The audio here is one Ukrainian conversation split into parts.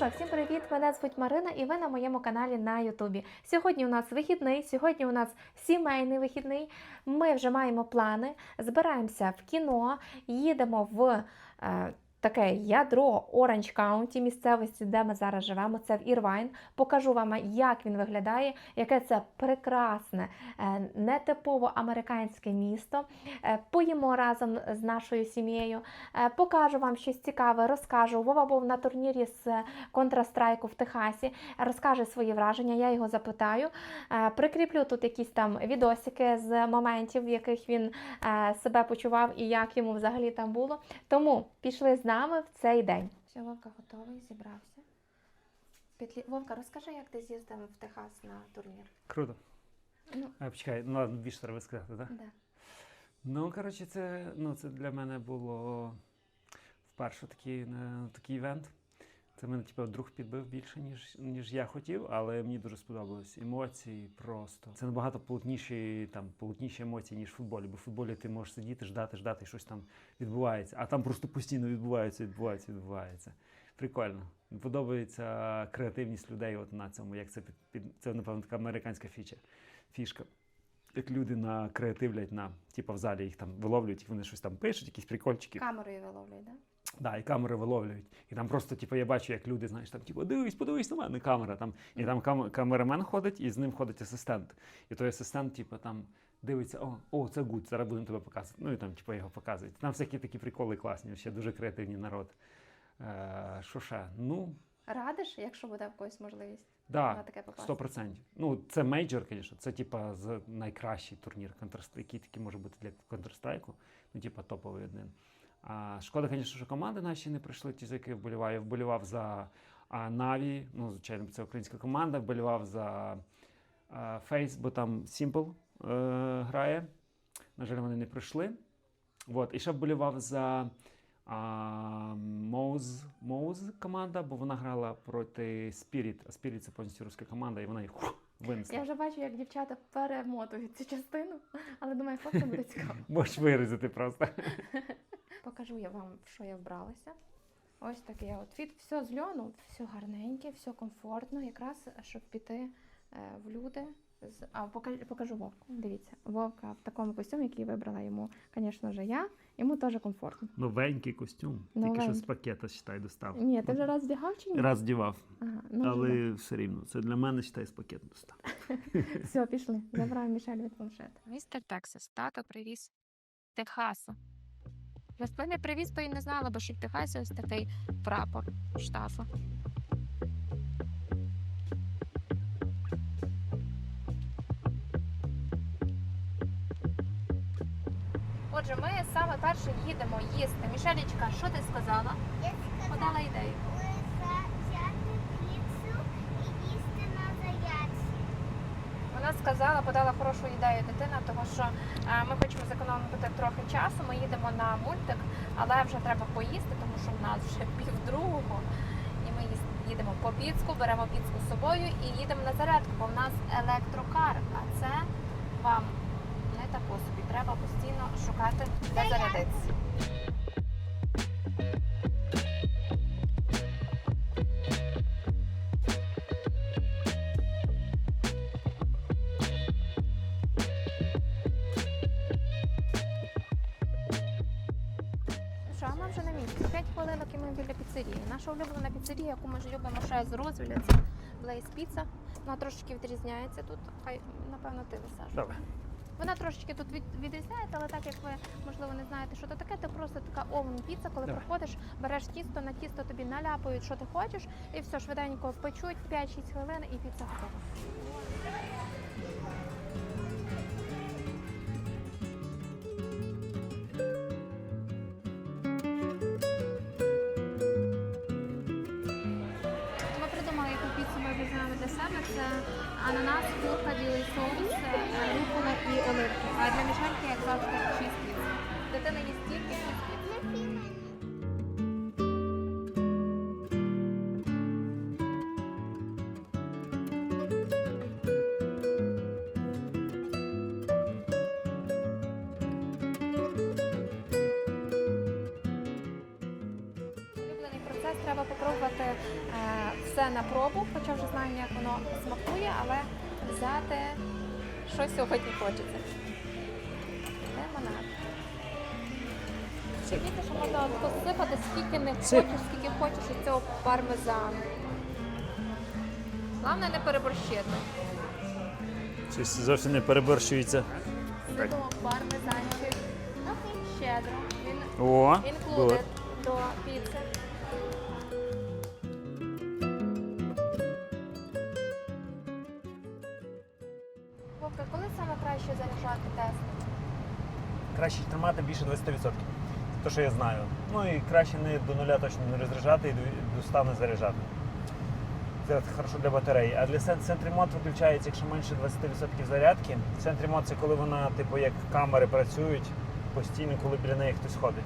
Що, всім привіт! Мене звуть Марина, і ви на моєму каналі на Ютубі. Сьогодні у нас вихідний, сьогодні у нас сімейний вихідний. Ми вже маємо плани, збираємося в кіно, їдемо в. Таке ядро Оранж Каунті, місцевості, де ми зараз живемо, це в Ірвайн. Покажу вам, як він виглядає, яке це прекрасне, е, нетипово американське місто. Е, Поїмо разом з нашою сім'єю. Е, Покажу вам щось цікаве, розкажу. Вова був на турнірі з Counter-Strike в Техасі, розкаже свої враження, я його запитаю. Прикріплю тут якісь там відосики з моментів, в яких він себе почував і як йому взагалі там було. Тому пішли з нами в цей день. Все, Вовка готовий, зібрався. Петлі... Вовка, розкажи, як ти з'їздив в Техас на турнір. Круто. Ну, А, почекай, ну ладно, більше треба сказати, так? да. Ну, коротше, це, ну, це для мене було вперше такий, не, такий івент. Це мене типу, друг підбив більше, ніж, ніж я хотів, але мені дуже сподобалось. Емоції просто. Це набагато полотніші, там, полотніші емоції, ніж в футболі. Бо в футболі ти можеш сидіти, ждати, ждати, і щось там відбувається. А там просто постійно відбувається, відбувається, відбувається. Прикольно. Подобається креативність людей от на цьому, як це під, під це, напевно, така американська фіча, фішка. Як люди на креативлять на, типу, в залі їх там виловлюють, вони щось там пишуть, якісь прикольчики. Камерою виловлює, да? Да, і камери виловлюють. І там просто, типу, я бачу, як люди, знаєш, там, типу, дивись, подивись на мене, камера. Там, і там кам- камерамен ходить, і з ним ходить асистент. І той асистент, типу, там дивиться, о, о, це гуд, зараз будемо тебе показувати. Ну і там, типу, його показують. Там всякі такі приколи класні, ще дуже креативний народ. Е, що ще? Ну, Радиш, якщо буде в когось можливість да, на таке попасти? 100%. Ну, це мейджор, звісно, це типа найкращий турнір який такий може бути для Counter-Strike, ну, типа топовий один. Шкода, звісно, що команди наші не прийшли, ті, за які вболіваю. Я вболівав за Na'Vi, ну, звичайно, це українська команда, вболівав за Face, бо там Simple е, грає. На жаль, вони не прийшли. От. І ще вболівав за а, Моуз, Моуз команда, бо вона грала проти Spirit. А Spirit це повністю руська команда, і вона їх винесла. Я вже бачу, як дівчата перемотують цю частину, але думаю, хлопцям буде цікаво. Можеш вирізати просто. Покажу я вам, в що я вбралася. Ось такий аутфіт. Все з льону, все гарненьке, все комфортно, якраз щоб піти е, в люди. З... А покажу, покажу Вовку. Дивіться, Вовка в такому костюмі, який вибрала йому, звісно ж, я. Йому теж комфортно. Новенький костюм. Новенький. Тільки що з пакета, считай, достав. Ні, ти вже раз вдягав чи ні? Раз дівав, Ага, ну, вже але все рівно. Це для мене, считай, з пакету достав. Все, пішли. Забираємо Мішель від планшета. Містер Тексас, тато привіз Техасу. Якби не привіз, то і не знала, бо що в Техасі ось такий прапор штату. Отже, ми саме перше їдемо їсти. Мішелічка, що ти сказала? Я Подала ідею. взяти піцу і їсти на заячці. Вона сказала, подала хорошу ідею дитина, тому що е, ми хочемо зекономити трохи часу. Ми їдемо на мультик, але вже треба поїсти, тому що в нас вже півдругого. І ми їдемо по піцку, беремо піцку з собою і їдемо на зарядку, бо в нас електрокар. А це вам не тако собі. Треба постійно шукати, де зарядитися. Ну Що, а ми вже на місці. 5 хвилинок і ми біля піцерії. Наша улюблена піцерія, яку ми ж любимо ще з розвіля, це Blaze Pizza. Вона трошечки відрізняється тут. Хай, напевно, ти висаж. Добре. Вона трошечки тут від, відрізняється, але так як ви можливо не знаєте, що це таке, це просто така овен піца, коли Давай. приходиш, береш тісто, на тісто тобі наляпають, що ти хочеш, і все швиденько печуть 5-6 хвилин і піца готова. Ми придумали, яку піцу ми візьмемо для себе. Це ананас, курка, білий соус, е, рукола і оливки. А для мішанки, як завжди, треба попробувати е, все на пробу, хоча вже знаємо, як воно смакує, але взяти що сьогодні хочеться. Лимонад. Тільки що можна посипати скільки не хочеш, скільки хочеш із цього пармезану. Головне не переборщити. Щось зовсім не переборщується. Сипемо пармезанчик щедро. Він О, інклюдед до піци. Краще тримати більше 20%. Те, що я знаю. Ну і краще не до нуля точно не розряджати і до- до 100 не заряджати. Це хорошо для батареї. А для сен- центрі мод виключається, якщо менше 20% зарядки. Центрі мод це коли вона, типу, як камери працюють постійно, коли біля неї хтось ходить.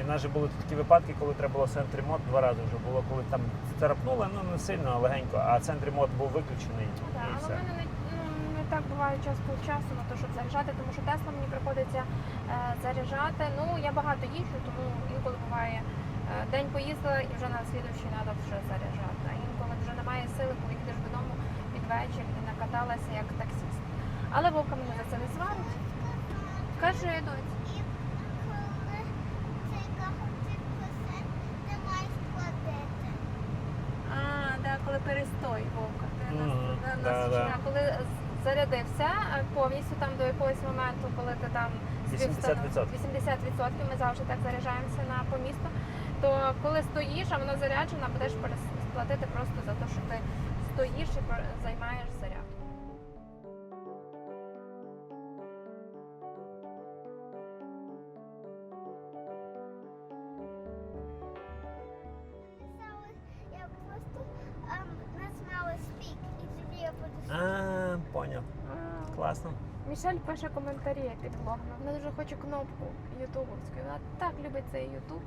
І в нас же були такі випадки, коли треба було центрі мод два рази вже було, коли там царапнуло, ну не сильно, а легенько, а центрі мод був виключений. Так, і але в все. мене не, ну, не так буває час по часу на те, щоб заряджати, тому що Тесла мені приходиться е, заряджати. Ну, я багато їжджу, тому інколи буває е, день поїздила і вже на слідуючий треба вже заряджати. А інколи вже немає сили, коли їдеш додому під вечір і накаталася як таксіст. Але вовка мене за це не зварить. Каже, доць. І коли цей каховчик процент ти маєш платити. А, да, коли перестой, вовка. Ти нас, Мгм, на- да, нас да. вчора, коли з- а повністю там до якогось моменту, коли ти там собі 80%. 80%, ми завжди так заряджаємося на помісту. То коли стоїш, а воно заряджено, будеш сплатити платити просто за те, що ти стоїш і займаєш заряд. Мішель пише коментарі під влогом. Вона дуже хоче кнопку ютубовську. Вона так любить цей ютуб.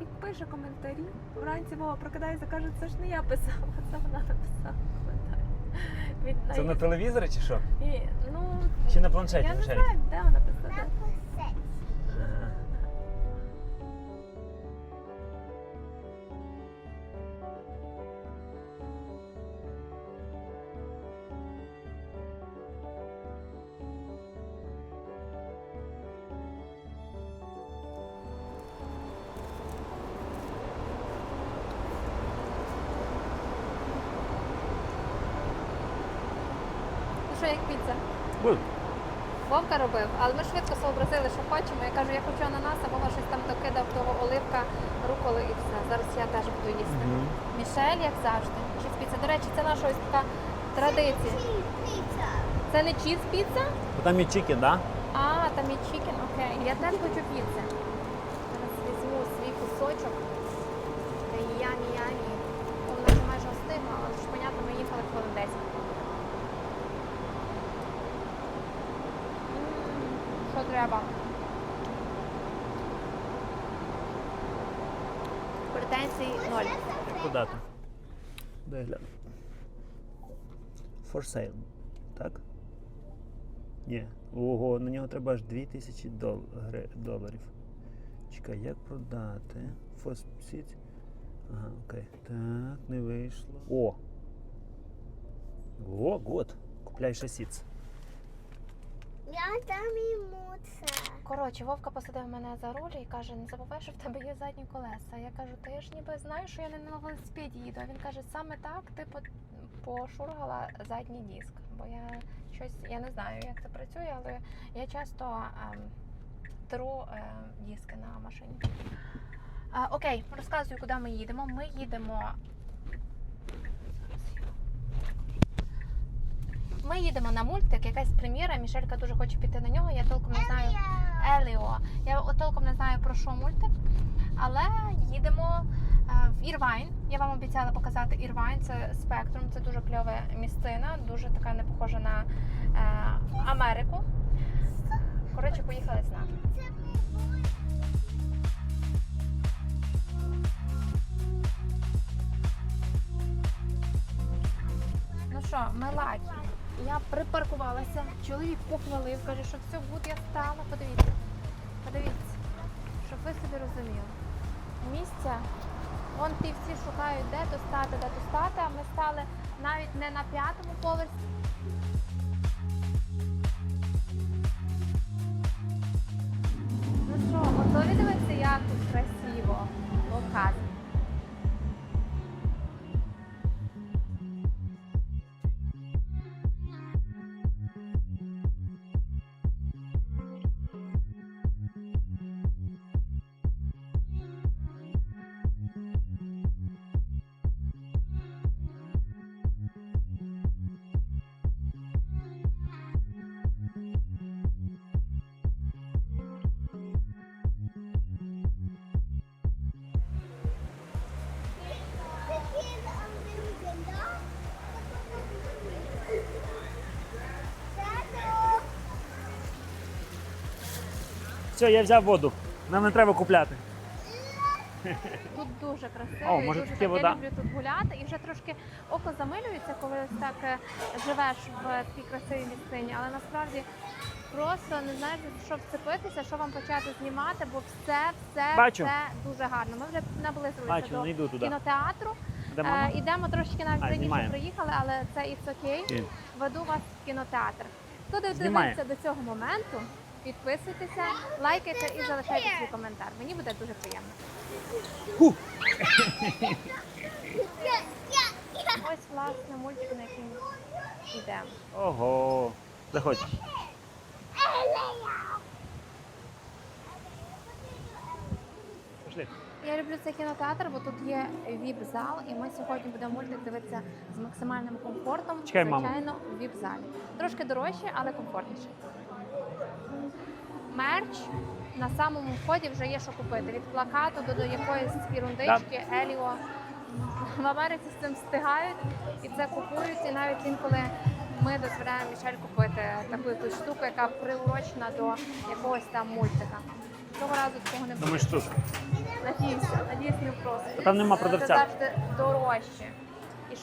І пише коментарі. Вранці мова прокидається, каже, це ж не я писала, це вона написала коментар. Від Це на телевізорі чи що? І, ну, Чи на планшеті, Я не Мішель? знаю, де вона писала. Як піца? Good. Вовка робив, але ми швидко сообразили, що хочемо. Я кажу, я хочу ананаса, Вова щось там докидав того оливка, руколи і все. Зараз я теж буду їсти. Мгм. Мішель, як завжди. Чіз піца. До речі, це наша ось така традиція. Це не чіз піца? Бо Там і чікен, да? А, там є чікен, окей. Я теж хочу піци. Зараз візьму свій кусочок. Та й ямі ямі. Вона вже майже остигла, але ж понятно, ми їхали хвилин 10. М, Що треба? Претензій ноль. Дату? Дай гляну. For sale. Так? Ні. Ого, на нього треба аж 2000 дол... гри- доларів. Чекай, як продати? Seat? Ага, окей. Так, не вийшло. О! О, год. Купляй ще сіц. Я дам йому це. Коротше, Вовка посадив мене за руль і каже, не забувай, що в тебе є задні колеса. Я кажу, я ж ніби знаю, що я не на велосипеді їду. А він каже, саме так ти пошургала задній диск. Бо я щось, я не знаю, як це працює, але я часто ем, тру е, диски на машині. Окей, розказую, куди ми їдемо. Ми їдемо. Ми їдемо на мультик, якась прем'єра. Мішелька дуже хоче піти на нього. Я толком не знаю. Еліо. Я толком не знаю про що мультик, але їдемо е, в Ірвайн. Я вам обіцяла показати Ірвайн. Це спектрум, це дуже кльова місцина, дуже така не похожа на е, Америку. Коротше, поїхали з нами. Ну що, ми ладні. Я припаркувалася, чоловік похвалив, каже, що все, гуд, я стала. Подивіться, подивіться, щоб ви собі розуміли. Місця Вон ті всі шукають, де то стати, де то стати, а ми стали навіть не на п'ятому поверсі. Ну що, готові дивитися, як тут красиво показано? Все, я взяв воду. Нам не треба купляти. Тут дуже красиво. О, і дуже таке так, вода? Я люблю тут гуляти і вже трошки око замилюється, коли ось так е, живеш в такій красивій місцині, але насправді просто не знаєш за що вцепитися, що вам почати знімати, бо все, все, Бачу. все дуже гарно. Ми вже наблизилися Бачу, до не йду туди. кінотеатру. Де мама? Е, ідемо трошки навіть А, раніше знімаємо. приїхали, але це it's окей. Окей. Веду вас в кінотеатр. Хто Знімає. дивиться до цього моменту, підписуйтеся, лайкайте і залишайте свій коментар. Мені буде дуже приємно. Ось власне мультик, на який ми йдемо. Ого. Заходь. Пішли. Я люблю цей кінотеатр, бо тут є віп-зал, і ми сьогодні будемо мультик дивитися з максимальним комфортом. Чекай, звичайно, в віп-залі. Трошки дорожче, але комфортніше. Мерч на самому вході вже є що купити. Від плакату до, до якоїсь ерундички, Еліо. В Америці з цим встигають і це купують. І навіть інколи ми дозволяємо Мішель купити таку якусь штуку, яка приурочена до якогось там мультика. Цього разу такого не буде. Думаєш, тут? Надіюся, надіюсь, не просто. Там нема Це завжди дорожче.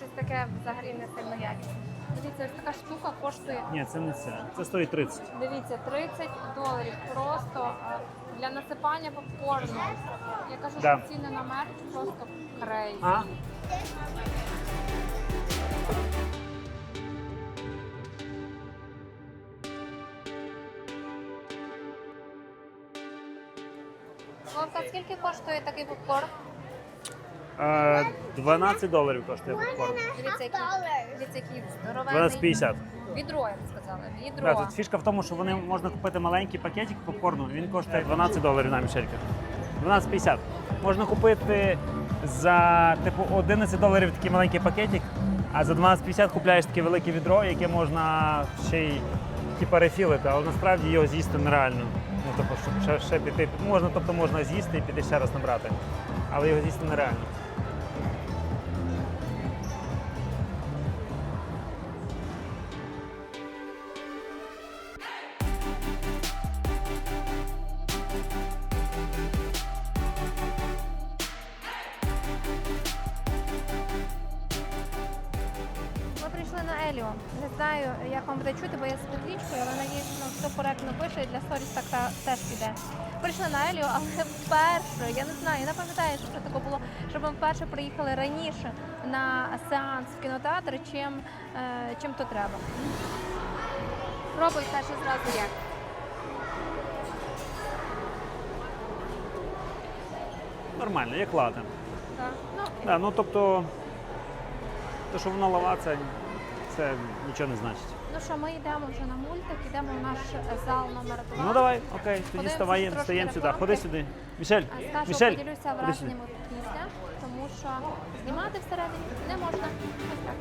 Щось таке взагалі не сильно якісне. Дивіться, ось така штука коштує, Ні, це не це. Це стоїть 30. дивіться, 30 доларів. Просто е, для насипання попкорну. Я кажу, Да. що ціни на мерч просто крейзі. А? Вовка, скільки коштує такий попкорн? Е, 12 доларів коштує попкорн. Дивіться, який, дивіться, здоровенний. 12,50. Відро, я б сказала. Відро. Да, тут фішка в тому, що вони можна купити маленький пакетик попкорну, він коштує 12 доларів на мішелька. 12,50. Можна купити за типу 11 доларів такий маленький пакетик, а за 12,50 купляєш таке велике відро, яке можна ще й типу, рефілити, але насправді його з'їсти нереально. Ну, тобто, щоб ще, ще піти. Можна, тобто можна з'їсти і піти ще раз набрати. Але його з'їсти нереально. Знаю, як вам буде чути, бо я з підвічкою, але надіюсь, що все коректно пише і для сторіс так та- теж піде. Прийшли на Еліо, але вперше, я не знаю, я не пам'ятаю, що таке було, щоб ми вперше приїхали раніше на сеанс в кінотеатр, чим, е, чим то треба. Пробуй перше зразу як. Нормально, як лати. Так. Ну, Да, ну тобто, те, що воно лава, це, це нічого не значить. ну що, ми йдемо вже на мультик, йдемо в наш зал номер 2. Ну давай, окей, тоді вставаємо, встаємо сюди. Ходи сюди. Мішель, Скажу, Мішель, поділюся враженнями після, тому що знімати всередині не можна. Ось так.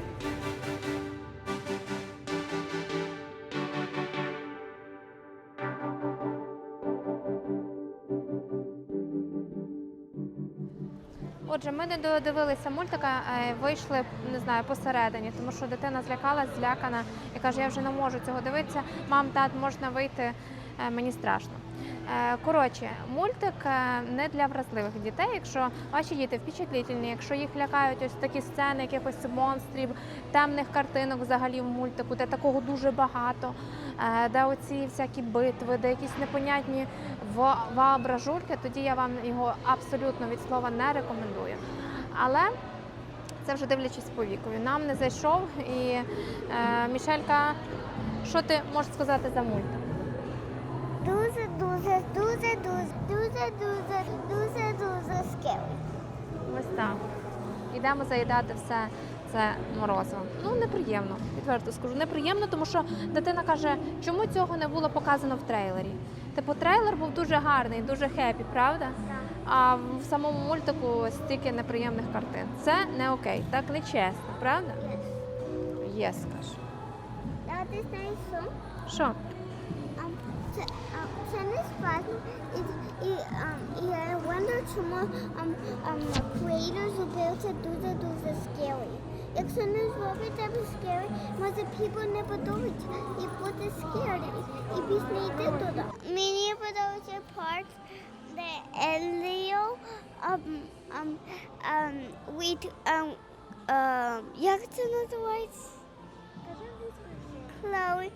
Не додивилися мультика, е, вийшли не знаю посередині, тому що дитина злякалась, злякана і каже: я вже не можу цього дивитися. Мам, тат, можна вийти, е, мені страшно. Е, Коротше, мультик не для вразливих дітей. Якщо ваші діти впечатлительні, якщо їх лякають ось такі сцени, якихось монстрів, темних картинок взагалі в мультику, де такого дуже багато, де оці всякі битви, де якісь непонятні ва- воображульки, тоді я вам його абсолютно від слова не рекомендую. Але це вже дивлячись по вікові. Нам не зайшов і е, Мішелька, що ти можеш сказати за мультик? Дуже, дуже, дуже, дуже, дуже, дуже, дуже, дуже scary. Ось так. Йдемо заїдати все це морозиво. Ну, неприємно, відверто скажу. Неприємно, тому що дитина каже, чому цього не було показано в трейлері. Типу, трейлер був дуже гарний, дуже хеппі, правда? А в самому мультику стільки неприємних картин. Це не окей, так не чесно, правда? Є, скажу. Er en som Що? tennisplatten i, i, um, i uh, Wonder Tumor um, um, creators who built дуже дуже scary. Якщо не зробить тебе scary, може people не подумають і буде scared і, і не йти туди. Мені подобається part, де Еліо um, um, um, with, um, um, як це називається? Chloe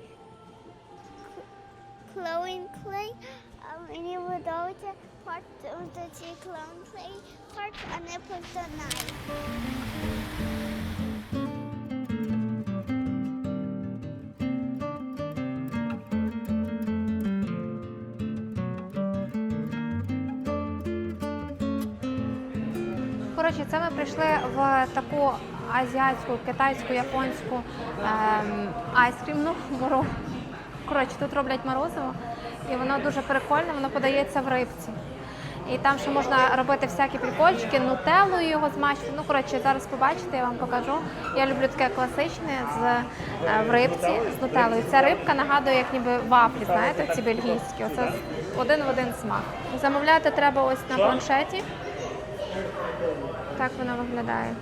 Chloe and Clay. Um, мені подобається part of the ці Chloe and Clay part, а не просто це ми прийшли в таку азіатську, китайську, японську ем, айскрімну гору. Коротше, тут роблять морозиво, і воно дуже прикольне, воно подається в рибці. І там ще можна робити всякі прикольчики, нутеллою його змащувати. Ну, коротше, зараз побачите, я вам покажу. Я люблю таке класичне з е, в рибці з нутеллою. Ця рибка нагадує, як ніби вафлі, знаєте, ці бельгійські. Оце один в один смак. Замовляти треба ось на планшеті. Так воно виглядає.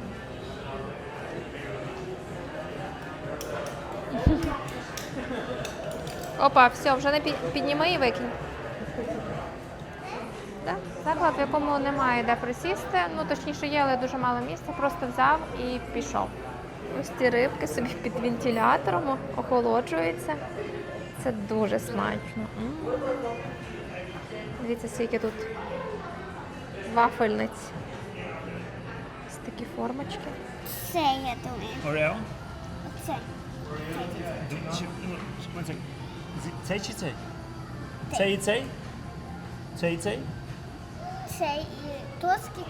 Опа, все, вже не підніми і викинь. Так, Заклад, в якому немає де присісти, ну точніше є, але дуже мало місця, просто взяв і пішов. Ось ці рибки собі під вентилятором охолоджуються. Це дуже смачно. Дивіться, скільки тут вафельниць. Ось такі формочки. Це я думаю. Орео? Це. Цей чи цей? Цей і цей? Цей і цей? Це і тоски.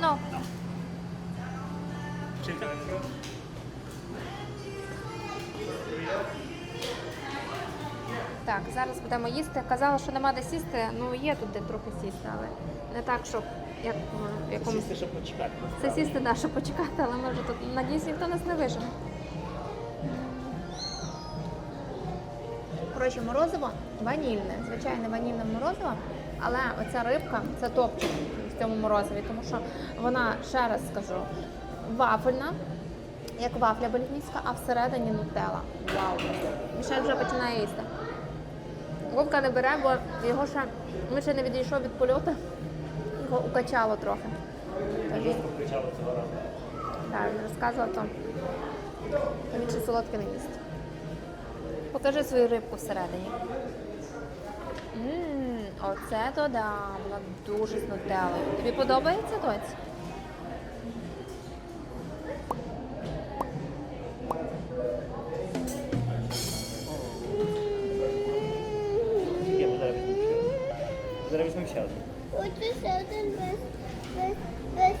Ну, так, зараз будемо їсти. Казала, що нема де сісти. Ну, є тут де трохи сісти, але не так, щоб як в якомусь. Сісти, щоб почекати. Це сісти да, щоб почекати, але ми вже тут надіюсь, ніхто нас не вижене. Коротше, морозиво ванільне, звичайне ванільне морозиво, але оця рибка це топчик в цьому морозиві, тому що вона, ще раз скажу, вафельна, як вафля бельгійська, а всередині нутелла. Вау! Мішель вже починає їсти. Вовка не бере, бо його ще він ще не відійшов від польоту, його укачало трохи. Так, він розказував, то він ще солодке не їсть. Покажи свою рибку всередині. Ммм, оце то да, вона дуже з нутеллою. Тобі подобається доць? 2000. У 2000 без, без, без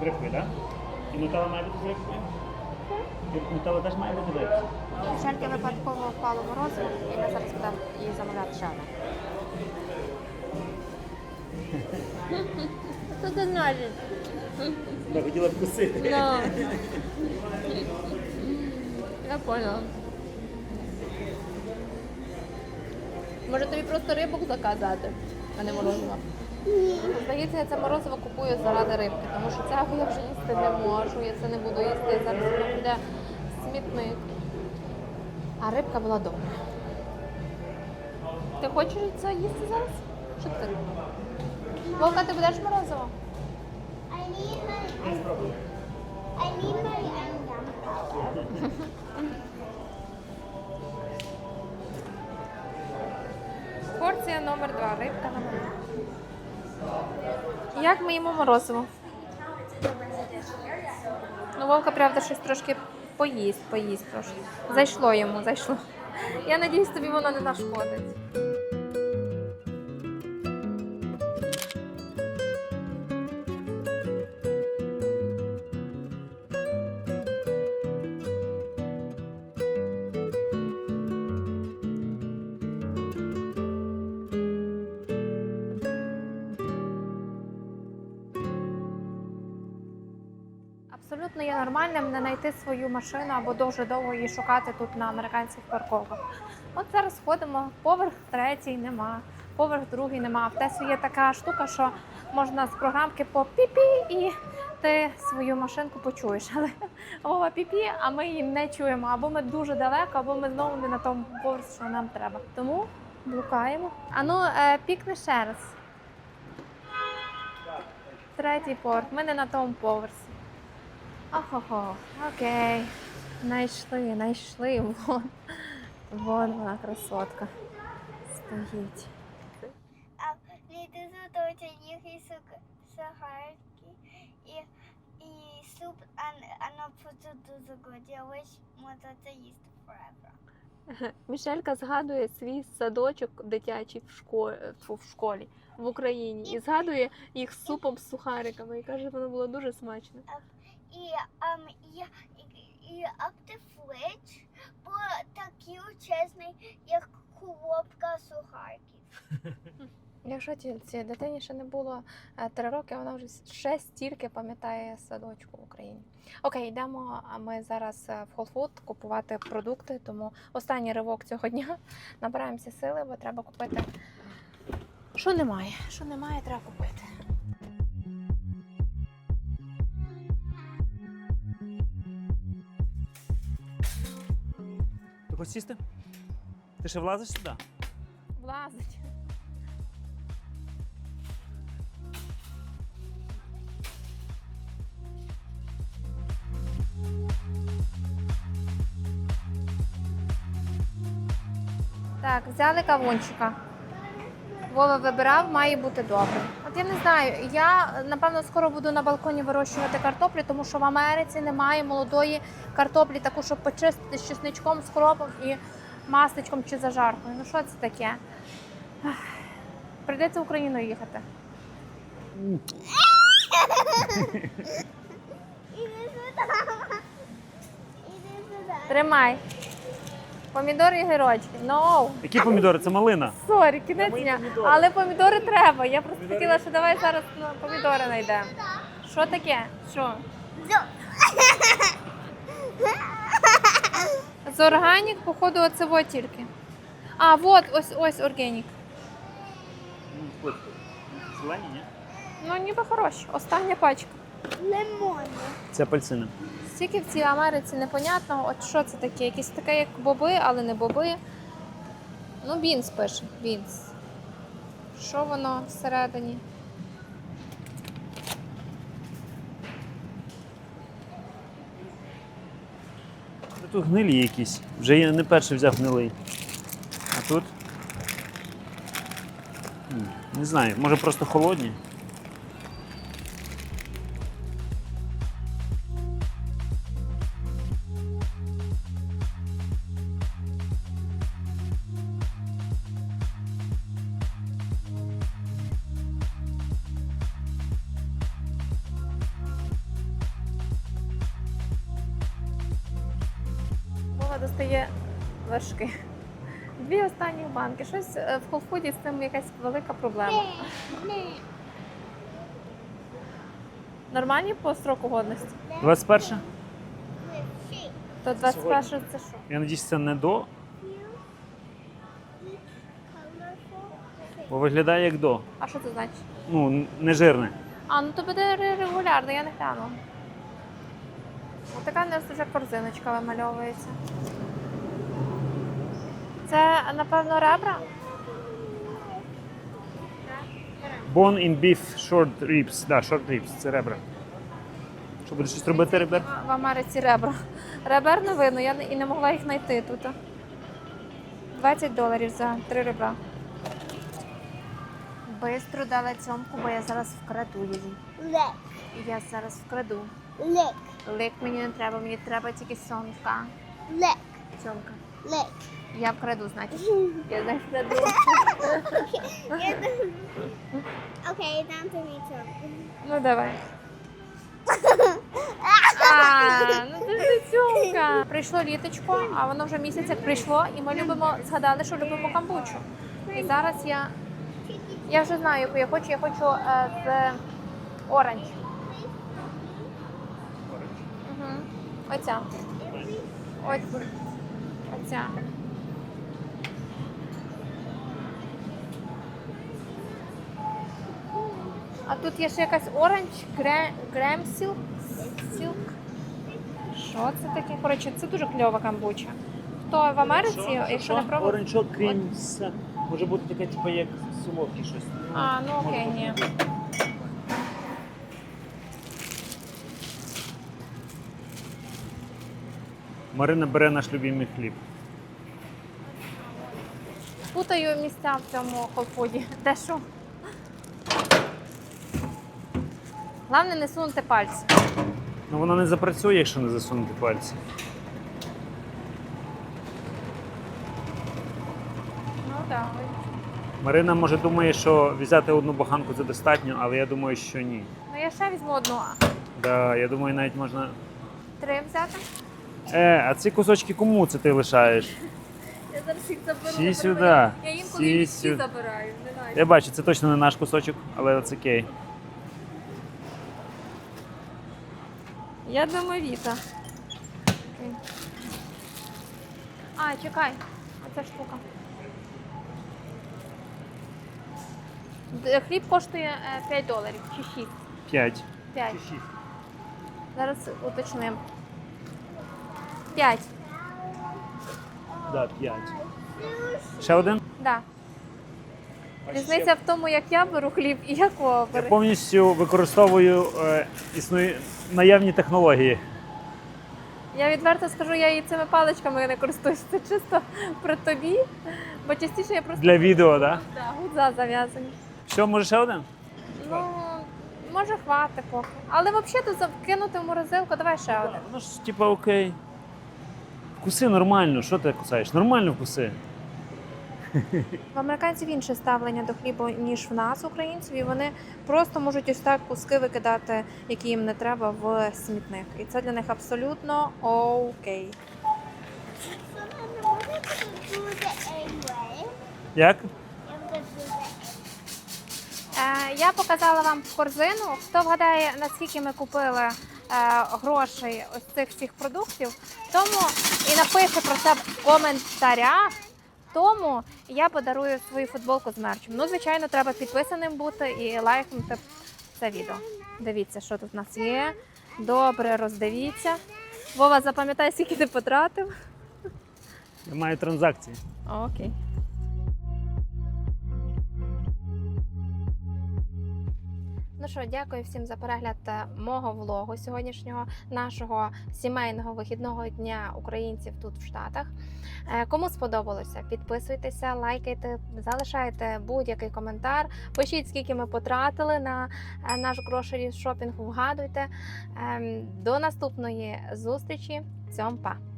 Брехви, так? І нутелла має бути з брехвою? Нутелла теж має бути брехвою? Шарки випадково впало морозиво, і ми зараз будемо її замовляти шану. Хто ти ножик? Я хотіла вкусити. Ну. Я поняла. Може тобі просто рибок заказати, а не морозиво? Здається, я це морозиво купую заради рибки, тому що цього я вже їсти не можу, я це не буду їсти, зараз воно піде в смітник. А рибка була добра. Ти хочеш це їсти зараз? Що ти? Вовка, ти будеш морозиво? I need my I need my Порція номер два. Рибка на мене. Як ми їмо морозиво? Ну, Вовка, правда, щось трошки поїсть, поїсть трошки. Зайшло йому, зайшло. Я надіюсь, тобі воно не нашкодить. Не знайти свою машину або дуже довго її шукати тут на американських парковках. От зараз ходимо, поверх третій нема, поверх другий нема. В Тесі є така штука, що можна з програмки по піпі і ти свою машинку почуєш. Але Вова піпі, а ми її не чуємо. Або ми дуже далеко, або ми знову не на тому поверсі, що нам треба. Тому блукаємо. А ну, е, пікни ще раз. Третій поверх. Ми не на тому поверсі. Охо-хо, окей. Найшли, найшли. Вон. Вон вона красотка. Стоїть. А літи задовольте їх і сахарки і, і суп, а, на просто дуже good. Можна це їсти forever. Мішелька згадує свій садочок дитячий в школі, в школі в Україні і згадує їх з супом з сухариками. І каже, воно було дуже смачно. І, um, і, і, і up the був такий чесний, як коробка сухарків. Якщо ці, ці дитині ще не було е, три роки, вона вже ще стільки пам'ятає садочку в Україні. Окей, йдемо. А ми зараз е, в Food купувати продукти, тому останній ривок цього дня набираємося сили, бо треба купити. Що немає? Що немає, треба купити. Хочеш сісти? Ти ще влазиш сюди? Влазить. Так, взяли кавунчика. Вова вибирав, має бути добре. От я не знаю, я напевно скоро буду на балконі вирощувати картоплю, тому що в Америці немає молодої картоплі, таку, щоб почистити з чесничком, з кропом і масличком чи зажаркою. Ну що це таке? Прийдеться в Україну їхати. Тримай. Помідори і гірочки. No. Які помідори? Це малина. Сорі, кінець дня. Але помідори треба. Я просто Помідори хотіла, що давай зараз ну, помідори знайдемо. Що таке? Що? З органік, походу, оце во тільки. А, от, ось ось органік. Зелені, ні? Ну, ніби хороші. Остання пачка. Лимони. Це апельсини. Стільки в цій Америці непонятного, от що це таке? Якісь таке, як боби, але не боби. Ну, бінс пише, бінс. Що воно всередині? Тут гнилі якісь. Вже я не перший взяв гнилий. А тут. Не знаю, може просто холодні. Щось е, в холфуді з цим якась велика проблема. Нормальні по строку годності? 21? То 21 це що? Я надіюсь, це не до, бо виглядає як до. А що це значить? Ну, не жирне. А, ну то буде ре- регулярно, я не гляну. Ось така у нас вже корзиночка вимальовується. Це, напевно, ребра? Bone in beef short ribs. Да, short ribs, це ребра. Що будеш щось робити, ребер? В Америці ребра. Ребер не видно, я і не могла їх знайти тут. 20 доларів за три ребра. Бистро дала цьомку, бо я зараз вкраду її. Lick. Я зараз вкраду. Лик мені не треба, мені треба тільки сьомка. Lick. Цьомка. Lick. Я вкраду, значить. Я не вкраду. to me too. Ну давай. А, ну ти ж цьомка. Прийшло літочко, а воно вже місяць як прийшло, і ми любимо, згадали, що любимо камбучу. І зараз я. Я вже знаю, яку я хочу. Я хочу е, з оранж. Угу. Оця. Ось. Оця. А тут є ще якась оранж, грем сілк. Сілк. Що це таке? Коротше, це дуже кльова камбуча. Хто в Америці, якщо не пробував. Оранчок крім може бути таке, типу, як солодкі щось. А, ну окей, ні. Марина бере наш любимий хліб. Путаю місця в цьому холфуді. Де що? Головне не сунути пальці. Ну воно не запрацює, якщо не засунути пальці. Ну так. Марина може думає, що взяти одну буханку це достатньо, але я думаю, що ні. Ну я ще візьму одну. Да, я думаю, навіть можна. Три взяти. Е, а ці кусочки кому це ти лишаєш? Я зараз їх заберу. Всі я сюди. Я інколи Всі забираю. Не. Я бачу, це точно не наш кусочок, але це окей. Я домовіта. А, чекай. Оця штука. Д- Хліб коштує е, 5 доларів чи 6. П'ять. 5. Зараз уточнимо. 5. Да, п'ять. Ще один? Да. Різниця в тому, як я беру хліб і як Вова Я бере. повністю використовую е, існує наявні технології. Я відверто скажу, я і цими паличками не користуюся. Це чисто при тобі, бо частіше я просто Для відео, так? Да? Да, гудза зав'язані. Все, може ще один? Ну, може, хватить поки. Але взагалі тут закинути в морозилку, давай ще один. Ну ж, типа, окей. Вкуси нормально, що ти кусаєш? Нормально вкуси. В американців інше ставлення до хлібу, ніж в нас, українців, і вони просто можуть ось так куски викидати, які їм не треба, в смітник. І це для них абсолютно окей. Як? Е, я показала вам корзину. Хто вгадає, наскільки ми купили е, грошей ось цих всіх продуктів, тому і напише про це в коментарях. Тому я подарую свою футболку з мерчем. Ну, звичайно, треба підписаним бути і лайкнути це відео. Дивіться, що тут у нас є. Добре, роздивіться. Вова, запам'ятай, скільки ти потратив. Я маю транзакції. Окей. Ну що, дякую всім за перегляд е, мого влогу сьогоднішнього нашого сімейного вихідного дня українців тут в Штатах. Е, Кому сподобалося, підписуйтеся, лайкайте, залишайте будь-який коментар. Пишіть, скільки ми потратили на е, наш грошері шопінг. Вгадуйте. Ем, До наступної зустрічі. Цьом па!